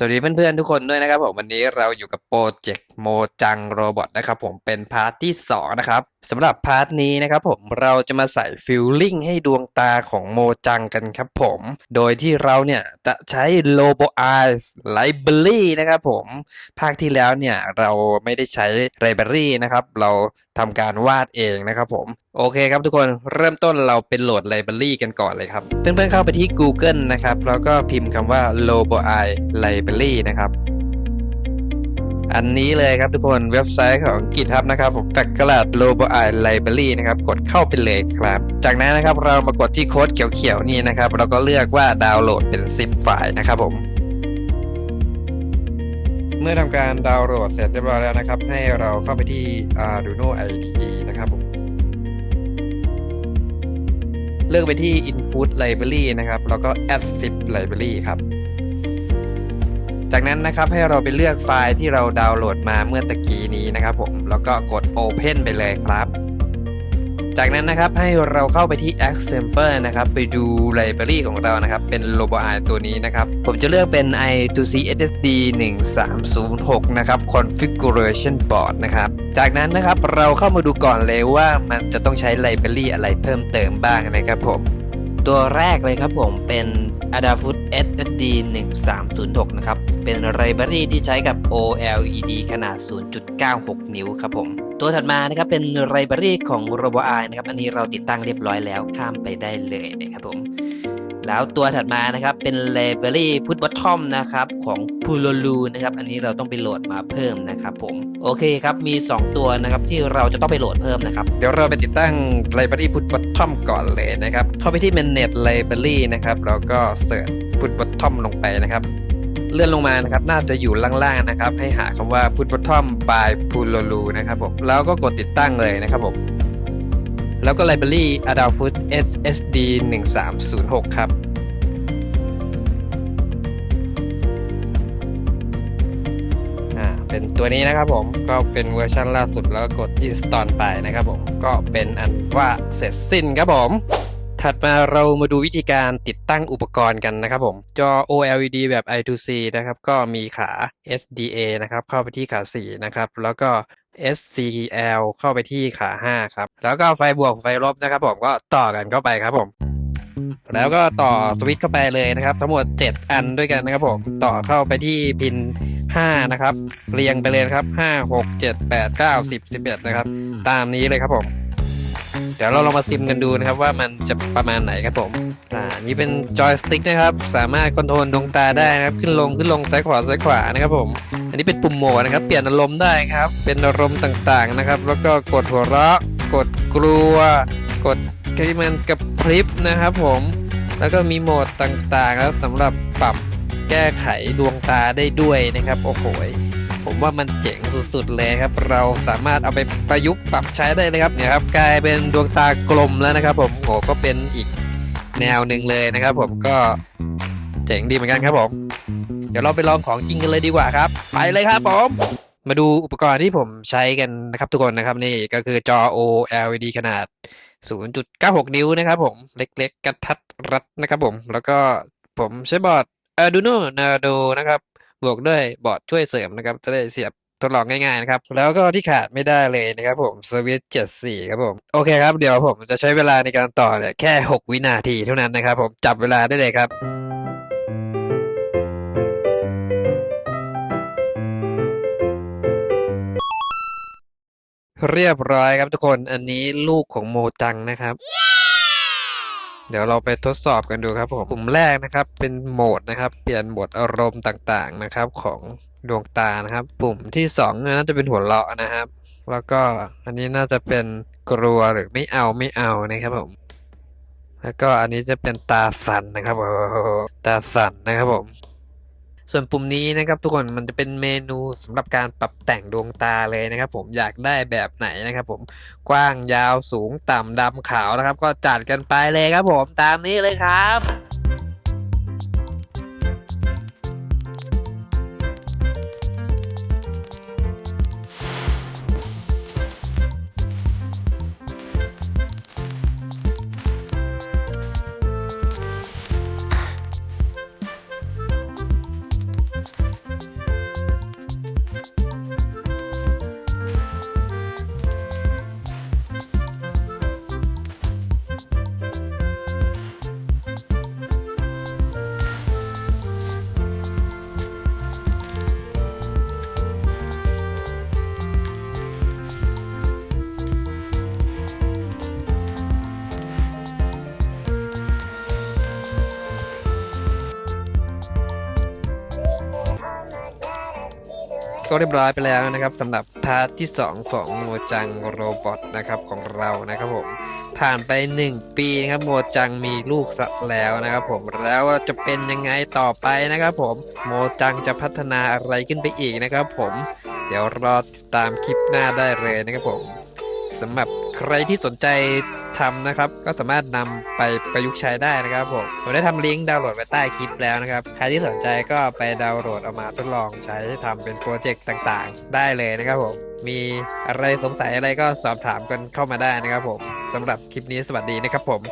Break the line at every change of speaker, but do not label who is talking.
สวัสดีเพื่อนๆทุกคนด้วยนะครับผมวันนี้เราอยู่กับโปรเจกต์โมจังโรบอทนะครับผมเป็นพาร์ทที่ 2 นะครับสำหรับพาร์ทนี้นะครับผมเราจะมาใส่ฟิลลิ่งให้ดวงตาของโมจังกันครับผม โดยที่เราเนี่ยจะใช้ Lobo Eyes Library นะครับผมภาคที่แล้วเนี่ยเราไม่ได้ใช้ Library นะครับเรา ทำการวาดเองนะครับผม โอเคครับทุกคนเริ่มต้นเราเป็นโหลด Library กันก่อนเลยครับ เพื่อนๆเข้าไปที่ Google นะครับ แล้วก็พิมพ์คำว่า Lobo Eye Library นะครับอันนี้เลยครับทุกคนเว็บไซต์ของ GitHub นะครับผม f a c t o r a d Lobo Eye Library นะครับกดเข้าไปเลยครับ จากนั้นนะครับเรามากดที่โค้ดเขียวๆนี่นะครับเราก็เลือกว่าดาวน์โหลดเป็น10ไฟล์นะครับผม มื่อทำการดาวน์โหลดเสร็จเรียบร้อยแล้วนะครับ ให้เราเข้าไปที่ Arduino IDE นะครับผมเลือกไปที่ Input Library นะครับ แล้วก็ Add zip Library ครับ จากนั้นนะครับให้เราไปเลือกไฟล์ที่เราดาวน์โหลดมาเมื่อตะกี้นี้นะครับผม แล้วก็กด Open ไปเลยครับ จากนั้นนะครับให้เราเข้าไปที่ Example นะครับไปดู Library ของเรานะครับ เป็น Robo Eye ตัวนี้นะครับ ผมจะเลือกเป็น i2c SSD 1306 นะครับ Configuration Board นะครับ จากนั้นนะครับเราเข้ามาดูก่อนเลยว่ามันจะต้องใช้ Library อะไรเพิ่มเติมบ้างนะครับผม ตัวแรกเลยครับผมเป็น Adafruit SSD 1306 นะครับ เป็นไ i บ r a r y ที่ใช้กับ OLED ขนาด 0.96 นิ้วครับผม ตัวถัดมานะครับเป็นไ i บ r a r y ของ RoboEye นะครับอันนี้เราติดตั้งเรียบร้อยแล้วข้ามไปได้เลยนะครับผมแล้วตัวถัดมานะครับเป็น Library Put Bottom นะครับของ p u l o l u นะครับอันนี้เราต้องไปโหลดมาเพิ่มนะครับผมโอเคครับมี 2 ตัวนะครับที่เราจะต้องไปโหลดเพิ่มนะครับเดี๋ยวเราไปติดตั้ง Library Put Bottom ก่อนเลยนะครับเข้าไปที่ Mainnet Library นะครับแล้วก็เสิร์ช Put Bottom ลงไปนะครับ เลื่อนลงมานะครับน่าจะอยู่ล่างๆนะครับ ให้หาคำว่า Put Bottom by p u l o l u นะครับผมแล้วก็กดติดตั้งเลยนะครับผมแล้วก็ Library Adafruit SSD 1306 ครับอ่าเป็นตัวนี้นะครับผมก็เป็นเวอร์ชันล่าสุดแล้วก็กด install ไปนะครับผมก็เป็นอันว่าเสร็จสิ้นครับผม ถัดมาเรามาดูวิธีการติดตั้งอุปกรณ์กันนะครับผม จอ OLED แบบ I2C นะครับ ก็มีขา SDA นะครับ เข้าไปที่ขา 4 นะครับ แล้วก็ SCL เข้าไปที่ขา 5 ครับ แล้วก็ไฟบวกไฟลบนะครับผมก็ต่อกันเข้าไปครับผม แล้วก็ต่อสวิตช์เข้าไปเลยนะครับ ทั้งหมด 7 อันด้วยกันนะครับผมต่อเข้าไปที่พิน 5 นะครับ เรียงไปเลยครับ 5 6 7 8 9 10 11 นะครับ ตามนี้เลยครับผม เดี๋ยวเราลองมาซิมกันดูนะครับว่ามันจะประมาณไหนครับผมอ่านี่เป็นจอยสติ๊กนะครับ สามารถคอนโทรลดวงตาได้นะครับ ขึ้นลงขึ้นลงซ้ายขวาซ้ายขวานะครับผม อันนี้เป็นปุ่มโหมดนะครับ เปลี่ยนอารมณ์ได้ครับ เป็นอารมณ์ต่างๆนะครับ แล้วก็กดหัวเราะกดกลัว กดที่มันกระพริบนะครับผม แล้วก็มีโหมดต่างๆครับสำหรับปรับแก้ไขดวงตาได้ด้วยนะครับ โอ้โหย ผมว่ามันเจ๋งสุดๆเลยครับ เราสามารถเอาไปประยุกต์ปรับใช้ได้เลยครับเนี่ยครับกลายเป็นดวงตากลมแล้วนะครับ ผมโอ้ก็เป็นอีกแนวหนึ่งเลยนะครับ ผมก็เจ๋งดีเหมือนกันครับผม เดี๋ยวเราไปลองของจริงกันเลยดีกว่าครับ ไปเลยครับผมมาดูอุปกรณ์ที่ผมใช้กันนะครับทุกคนนะครับนี่ก็คือจอ OLED ขนาด 0.96 นิ้วนะครับผมเล็กๆ กระทัดรัดนะครับผม แล้วก็ผมใช้บอร์ด Arduino Nano นะครับ บวกด้วยบอร์ดช่วยเสริมนะครับ จะได้เสียบทดลองง่ายๆนะครับ แล้วก็ที่ขาดไม่ได้เลยนะครับผมสวิตช์74ครับผม โอเคครับ เดี๋ยวผมจะใช้เวลาในการต่อเนี่ยแค่ 6 วินาทีเท่านั้นนะครับผมจับเวลาได้เลยครับเรียบร้อยครับทุกคน อันนี้ลูกของโมจังนะครับ เดี๋ยวเราไปทดสอบกันดูครับผมปุ่มแรกนะครับ เป็นโหมดนะครับ เปลี่ยนโหมดอารมณ์ต่างๆนะครับ ของดวงตานะครับ ปุ่มที่สองน่าจะเป็นหัวเราะนะครับ แล้วก็อันนี้น่าจะเป็นกลัวหรือไม่เอาไม่เอานะครับผม แล้วก็อันนี้จะเป็นตาสั่นนะครับตาสั่นนะครับผม ส่วนปุ่มนี้นะครับทุกคนมันจะเป็นเมนูสำหรับการปรับแต่งดวงตาเลยนะครับ ผมอยากได้แบบไหนนะครับ ผมกว้างยาวสูงต่ำดำขาวนะครับ ก็จัดกันไปเลยครับ ผมตามนี้เลยครับ ก็เรียบร้อยไปแล้วนะครับสำหรับพาร์ทที่ 2 ของโมจังโรบอทนะครับของเรานะครับผมผ่านไป 1 ปีนะครับโมจังมีลูกสักแล้วนะครับผมแล้วจะเป็นยังไงต่อไปนะครับผมโมจังจะพัฒนาอะไรขึ้นไปอีกนะครับผมเดี๋ยวรอติดตามคลิปหน้าได้เลยนะครับผม สำหรับใครที่สนใจทำนะครับ ก็สามารถนำไปประยุกต์ใช้ได้นะครับผมผมได้ทำลิงก์ดาวน์โหลดไว้ใต้คลิปแล้วนะครับ ใครที่สนใจก็ไปดาวน์โหลดเอามาทดลองใช้ทำเป็นโปรเจกต์ต่างๆ ได้เลยนะครับผมมีอะไรสงสัยอะไรก็สอบถามกันเข้ามาได้นะครับผมสำหรับคลิปนี้สวัสดีนะครับผม